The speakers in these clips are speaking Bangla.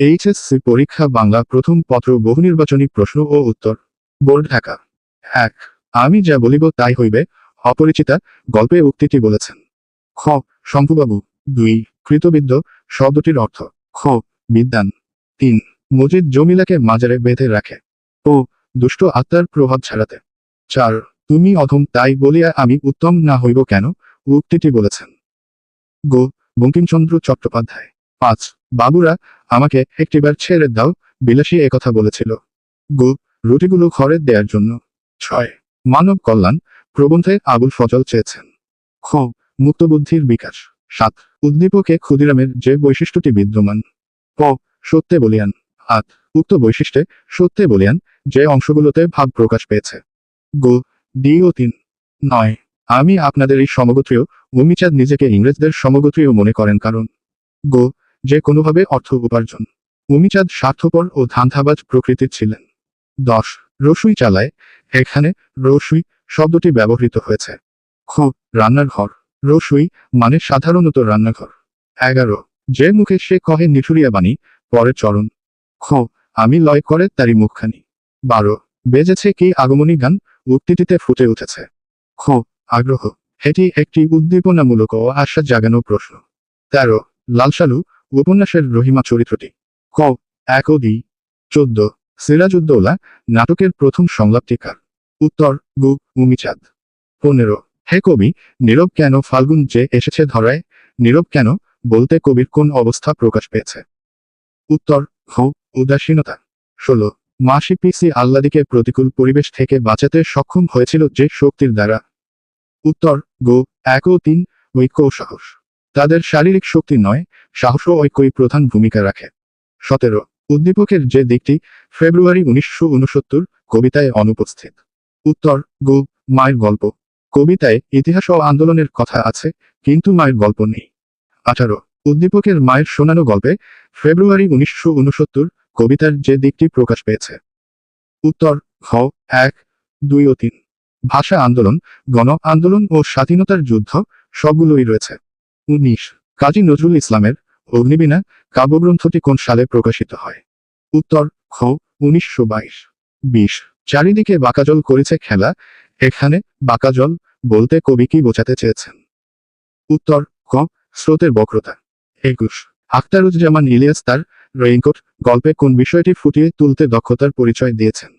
এইচএসসি পরীক্ষা বাংলা প্রথম পত্র বহুনির্বাচনী প্রশ্ন ও উত্তর। বোর্ড ঢাকা। এক, আমি যা বলিব তাই হইবে, অপরিচিতা গল্পে উক্তিটি বলেছেন। খ শম্ভুবাবু দুই কৃতবিদ্য শব্দটির অর্থ। খ বিদ্যান তিন, মজিদ জমিলাকে মাজারে বেঁধে রাখে। ও, দুষ্ট আত্মার প্রভাব ছাড়াতে। চার, তুমি অধম তাই বলিয়া আমি উত্তম না হইব কেন, উক্তিটি বলেছেন। গো, বঙ্কিমচন্দ্র চট্টোপাধ্যায়। পাঁচ, বাবুরা আমাকে একটিবার ছেড়ে দাও, বিলাসী একথা বলেছিল। গো, রুটিগুলো ঘরে দেওয়ার জন্য। ছয়। মানব কল্যাণ, প্রবন্ধে আবুল ফজল চেয়েছেন। খ। মুক্তবুদ্ধির বিকাশ। সাত। উদ্দীপকে ক্ষুদিরামের যে বৈশিষ্ট্যটি বিদ্যমান। ক সত্যে বলিয়ান। আট। উক্ত বৈশিষ্ট্যে সত্যে বলিয়ান যে অংশগুলোতে ভাব প্রকাশ পেয়েছে। গো, ডি ও তিন। নয়। আমি আপনাদের এই সমগোত্রীয়, অমিচাঁদ নিজেকে ইংরেজদের সমগোত্রীয় মনে করেন কারণ। গো যে কোনোভাবে অর্থ উপার্জন। অমিচাঁদ স্বার্থপর ও ধান্ধাবাজ প্রকৃতির ছিলেন। দশ, রসুই চালায়। এখানে রসুই শব্দটি ব্যবহৃত হয়েছে। খ রান্নার ঘর রসুই মানে সাধারণত রান্নাঘর। এগারো, যে মুখে সে কহে নিঠুরিয়া বাণী, পরে চরণ। খ, আমি লয় করে তারি মুখখানি। বারো, বেজেছে কি আগমনী গান, উক্তিটিতে ফুটে উঠেছে। খ, আগ্রহ। এটি একটি উদ্দীপনামূলক ও আশ্বাস জাগানো প্রশ্ন। তেরো, লালসালু উপন্যাসের রহিমা চরিত্রটি। ক. এক দি চোদ্দ। সিরাজউদ্দৌলা নাটকের প্রথম সংলাপটিকার উত্তর, গু, উমিচাঁদ। পনেরো। হে কবি, নীরব কেন ফাল্গুন যে এসেছে ধরায়? নীরব কেন বলতে কবির কোন অবস্থা প্রকাশ পেয়েছে? উত্তর হ উদাসীনতা। ষোলো। মাসি পিসি আল্লাদিকে প্রতিকূল পরিবেশ থেকে বাঁচাতে সক্ষম হয়েছিল যে শক্তির দ্বারা। উত্তর, গো, এক ও তিন, ঐক্য সাহস। তাদের শারীরিক শক্তি নয় সাহস ও ঐক্যই প্রধান ভূমিকা রাখে। সতেরো, উদ্দীপকের যে দিকটি ফেব্রুয়ারি উনিশশো উনসত্তর কবিতায় অনুপস্থিত। উত্তর, গো, মায়ের গল্প। কবিতায় ইতিহাস ও আন্দোলনের কথা আছে, কিন্তু মায়ের গল্প নেই। আঠারো, উদ্দীপকের মায়ের শোনানো গল্পে ফেব্রুয়ারি উনিশশো উনসত্তর কবিতার যে দিকটি প্রকাশ পেয়েছে। উত্তর খ এক, দুই ও তিন। ভাষা আন্দোলন, গণ আন্দোলন ও স্বাধীনতার যুদ্ধ সবগুলোই রয়েছে। উনিশ, কাজী নজরুল ইসলামের অগ্নিবীণা কাব্যগ্রন্থটি কোন সালে প্রকাশিত হয়? উত্তর, খ, উনিশশো বাইশ। বিশ। চারিদিকে বাঁকাজল করেছে খেলা, এখানে বাকাজল বলতে কবি কি বোঝাতে চেয়েছেন? উত্তর, ক, স্রোতের বক্রতা। একুশ। আখতারুজ্জামান ইলিয়াস তার রেইনকোট গল্পে কোন বিষয়টি ফুটিয়ে তুলতে দক্ষতার পরিচয় দিয়েছেন?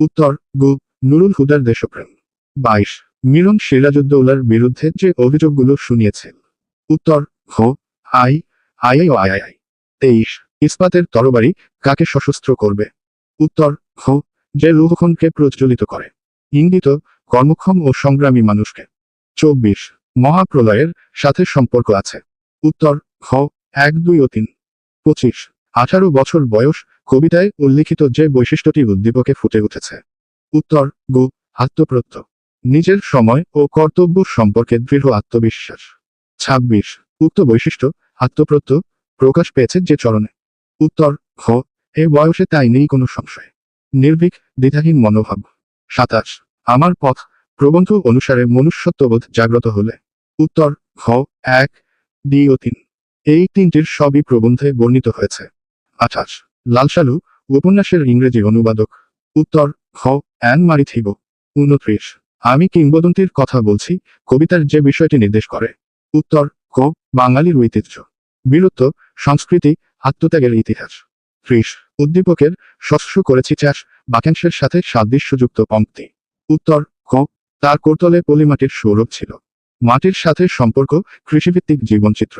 উত্তর, গু, নুরুল হুদার দেশপ্রেম। বাইশ। মিলন সিরাজউদ্দৌলার বিরুদ্ধে যে অভিযোগগুলো শুনিয়েছেন। উত্তর হ আই আই ও, আই আই তেইশ, ইস্পাতের তরবারি কাকে সশস্ত্র করবে? উত্তর, হ, যে লৌহখনকে প্রজ্বলিত করে। ইঙ্গিত, কর্মক্ষম ও সংগ্রামী মানুষকে। চব্বিশ, মহাপ্রলয়ের সাথে সম্পর্ক আছে। উত্তর খ এক, দুই ও তিন। পঁচিশ, আঠারো বছর বয়স কবিতায় উল্লিখিত যে বৈশিষ্ট্যটি উদ্দীপকে ফুটে উঠেছে। উত্তর, গু আত্মপ্রত্য নিজের সময় ও কর্তব্য সম্পর্কে দৃঢ় আত্মবিশ্বাস। ছাব্বিশ, উক্ত বৈশিষ্ট্য আত্মপ্রত্য প্রকাশ পেয়েছে যে চরণে। উত্তর খ এ বয়সে তাই নেই কোনো সংশয়। নির্ভীক, দ্বিধাহীন মনোভাব। সাতাশ, আমার পথ প্রবন্ধ অনুসারে মনুষ্যত্ববোধ জাগ্রত হলে। উত্তর খ এক ডি ও তিন। এই তিনটির সবই প্রবন্ধে বর্ণিত হয়েছে। আঠাশ, লালসালু, উপন্যাসের ইংরেজি অনুবাদক। উত্তর খ অ্যান মারি থিব। উনত্রিশ, আমি কিংবদন্তির কথা বলছি, কবিতার যে বিষয়টি নির্দেশ করে। উত্তর, ক, বাঙালির ঐতিহ্য। বীরত্ব সংস্কৃতি আত্মত্যাগের ইতিহাস। ত্রিশ, উদ্দীপকের শস্য করেছি চাষ, বাক্যাংশের সাথে সাদৃশ্যযুক্ত পঙ্ক্তি। উত্তর, ক, তার কোরতলে পলিমাটির সৌরভ ছিল। মাটির সাথে সম্পর্ক, কৃষিভিত্তিক জীবনচিত্র।